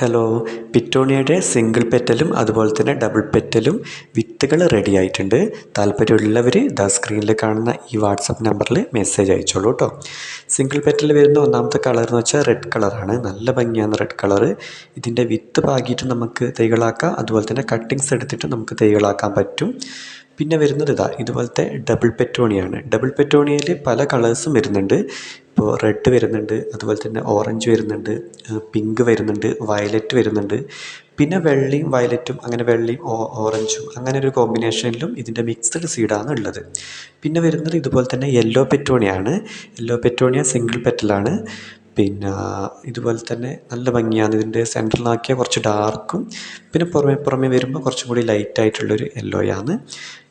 Hello പിറ്റോണിയയുടെ single പെറ്റലും അതുപോലെ തന്നെ double പെറ്റലും വിത്തുകൾ റെഡി ആയിട്ടുണ്ട്. താല്പര്യമുള്ളവർ ദ സ്ക്രീനിൽ കാണുന്ന ഈ വാട്സപ്പ് നമ്പറിൽ മെസ്സേജ് അയച്ചോളൂ കേട്ടോ സിംഗിൾ പെറ്റൽ വരുന്ന ഒന്നാമത്തെ കളർ എന്ന് വെച്ചാൽ റെഡ് കളറാണ് നല്ല ഭംഗിയാണ് റെഡ് കളർ ഇതിന്റെ വിത്ത് പാകിയിട്ട് നമുക്ക് തൈകളാക്കാം. അതുപോലെ തന്നെ കട്ടിങ്സ് എടുത്തിട്ട് നമുക്ക് തൈകളാക്കാൻ പറ്റും. പിന്നെ വരുന്നത് ഇതാ ഇതുപോലത്തെ ഡബിൾ പെറ്റോണിയാണ് ഡബിൾ പെറ്റോണിയയിൽ പല കളേഴ്സും വരുന്നുണ്ട്. ഇപ്പോൾ റെഡ് വരുന്നുണ്ട് അതുപോലെ തന്നെ ഓറഞ്ച് വരുന്നുണ്ട് പിങ്ക് വരുന്നുണ്ട് വയലറ്റ് വരുന്നുണ്ട്. പിന്നെ വെള്ളയും വയലറ്റും അങ്ങനെ വെള്ളയും ഓറഞ്ചും അങ്ങനെ ഒരു കോമ്പിനേഷനിലും ഇതിന്റെ മിക്സ്ഡ് സീഡാണ് ഉള്ളത്. പിന്നെ വരുന്നത് ഇതുപോലെ തന്നെ യെല്ലോ പെറ്റോണിയാണ് യെല്ലോ പെറ്റോണിയ സിംഗിൾ പെറ്റലാണ് പിന്നെ ഇതുപോലെ തന്നെ നല്ല ഭംഗിയാണ്. ഇതിന്റെ സെന്ററിലാക്കിയ കുറച്ച് ഡാർക്കും പിന്നെ പുറമെ പുറമെ വരുമ്പോൾ കുറച്ചും കൂടി ലൈറ്റായിട്ടുള്ളൊരു യെല്ലോയാണ്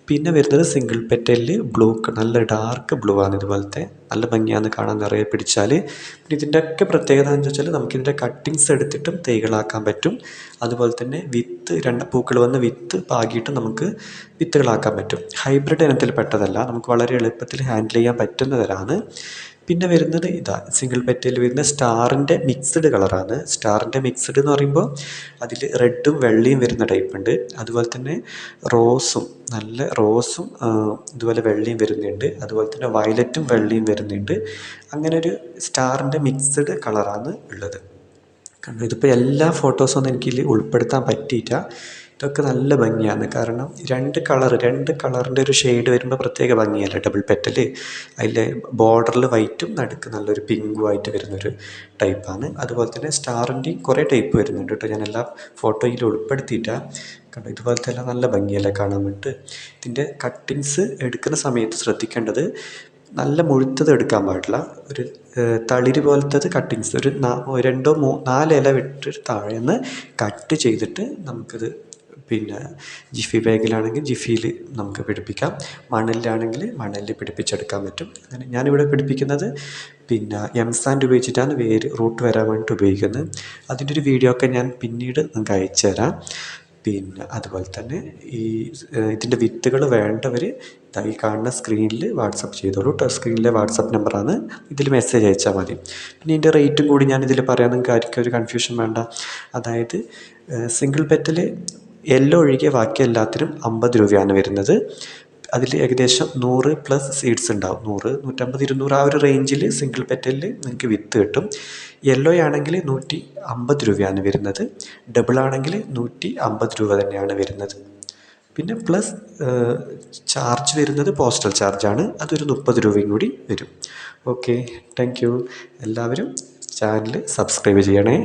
പിന്നെ വരുന്നത് സിംഗിൾ പെറ്റലിൽ ബ്ലൂ നല്ല ഡാർക്ക് ബ്ലൂ ആണ് ഇതുപോലത്തെ. നല്ല ഭംഗിയാണ് കാണാൻ നിറയെ പിടിച്ചാൽ. പിന്നെ ഇതിന്റെ ഒക്കെ പ്രത്യേകത എന്ന് വെച്ചാൽ നമുക്കിതിന്റെ കട്ടിങ്സ് എടുത്തിട്ടും തൈകളാക്കാൻ പറ്റും. അതുപോലെ തന്നെ വിത്ത് രണ്ട് പൂക്കൾ വന്ന് വിത്ത് പാകിയിട്ട് നമുക്ക് വിത്തുകളാക്കാൻ പറ്റും. ഹൈബ്രിഡ് ഇനത്തിൽ പെട്ടതല്ല. നമുക്ക് വളരെ എളുപ്പത്തിൽ ഹാൻഡിൽ ചെയ്യാൻ പറ്റുന്ന പിന്നെ വരുന്നത് ഇതാ സിംഗിൾ പെറ്റയിൽ വരുന്ന സ്റ്റാറിന്റെ മിക്സഡ് കളറാണ് സ്റ്റാറിന്റെ മിക്സ്ഡ് എന്ന് പറയുമ്പോൾ അതിൽ റെഡും വെള്ളയും വരുന്ന ടൈപ്പുണ്ട് അതുപോലെ തന്നെ റോസും നല്ല റോസും ഇതുപോലെ വെള്ളയും വരുന്നുണ്ട്. അതുപോലെ തന്നെ വയലറ്റും വെള്ളയും വരുന്നുണ്ട്. അങ്ങനെ ഒരു സ്റ്റാറിന്റെ മിക്സഡ് കളറാണ് ഉള്ളത്. കണ്ടോ ഇതിപ്പോൾ എല്ലാ ഫോട്ടോസൊന്നും എനിക്കിതിൽ ഉൾപ്പെടുത്താൻ പറ്റിയില്ല. ഇതൊക്കെ നല്ല ഭംഗിയാണ്. കാരണം രണ്ട് കളർ രണ്ട് കളറിന്റെ ഒരു ഷെയ്ഡ് വരുമ്പോൾ പ്രത്യേക ഭംഗിയല്ലേ ഡബിൾ പെറ്റൽ അതിലെ ബോർഡറിൽ വൈറ്റും നടുക്ക് നല്ലൊരു പിങ്കും ആയിട്ട് വരുന്നൊരു ടൈപ്പാണ് അതുപോലെ തന്നെ സ്റ്റാറിന്റെയും കുറേ ടൈപ്പ് വരുന്നുണ്ട് കേട്ടോ. ഞാൻ എല്ലാ ഫോട്ടോയിൽ ഉൾപ്പെടുത്തിയിട്ടാണ് കണ്ടോ ഇതുപോലെ തന്നെ നല്ല ഭംഗിയല്ലേ കാണാൻ വേണ്ടിയിട്ട്? ഇതിന്റെ കട്ടിങ്സ് എടുക്കുന്ന സമയത്ത് ശ്രദ്ധിക്കേണ്ടത് നല്ല മുഴുത്തത് എടുക്കാൻ പാടില്ല. ഒരു തളിര് പോലത്തത് കട്ടിങ്സ് ഒരു രണ്ടോ മൂ നാല് ഇല വിട്ടിട്ട് നിന്ന് കട്ട് ചെയ്തിട്ട് നമുക്കിത് പിന്നെ ജിഫി ബാഗിലാണെങ്കിൽ ജിഫിയിൽ നമുക്ക് പിടിപ്പിക്കാം. മണലിലാണെങ്കിൽ മണലിൽ പിടിപ്പിച്ചെടുക്കാൻ പറ്റും. അങ്ങനെ ഞാനിവിടെ പിടിപ്പിക്കുന്നത് പിന്നെ എം സാൻഡ് ഉപയോഗിച്ചിട്ടാണ് വേര് റൂട്ട് വരാൻ വേണ്ടിയിട്ട് ഉപയോഗിക്കുന്നത്. അതിന്റെ ഒരു വീഡിയോ ഒക്കെ ഞാൻ പിന്നീട് നിങ്ങൾക്ക് അയച്ചു തരാം. പിന്നെ അതുപോലെ തന്നെ ഈ ഇതിന്റെ വിത്തുകൾ വേണ്ടവർ ഈ കാണുന്ന സ്ക്രീനിൽ വാട്സപ്പ് ചെയ്തോളൂ. സ്ക്രീനിലെ വാട്സപ്പ് നമ്പറാണ്. ഇതിൽ മെസ്സേജ് അയച്ചാൽ മതി. പിന്നെ ഇതിന്റെ റേറ്റും കൂടി ഞാൻ ഇതിൽ പറയാൻ നിങ്ങൾക്ക് ആർക്കും ഒരു കൺഫ്യൂഷൻ വേണ്ട. അതായത് സിംഗിൾ പെറ്റൽ യെല്ലോ ഒഴികെ ബാക്കി എല്ലാത്തിനും അമ്പത് രൂപയാണ് വരുന്നത്. അതിൽ ഏകദേശം നൂറ് പ്ലസ് സീഡ്സ് ഉണ്ടാവും. നൂറ് നൂറ്റമ്പത് ഇരുന്നൂറ് ആ ഒരു റേഞ്ചിൽ സിംഗിൾ പെറ്റലിൽ നിങ്ങൾക്ക് വിത്ത് കിട്ടും. യെല്ലോ ആണെങ്കിൽ നൂറ്റി അമ്പത് രൂപയാണ് വരുന്നത്. ഡബിൾ ആണെങ്കിൽ നൂറ്റി അമ്പത് രൂപ തന്നെയാണ് വരുന്നത്. പിന്നെ പ്ലസ് ചാർജ് വരുന്നത് പോസ്റ്റൽ ചാർജാണ് അതൊരു മുപ്പത് രൂപയും കൂടി വരും. ഓക്കെ താങ്ക് യു എല്ലാവരും ചാനൽ സബ്സ്ക്രൈബ് ചെയ്യണേ.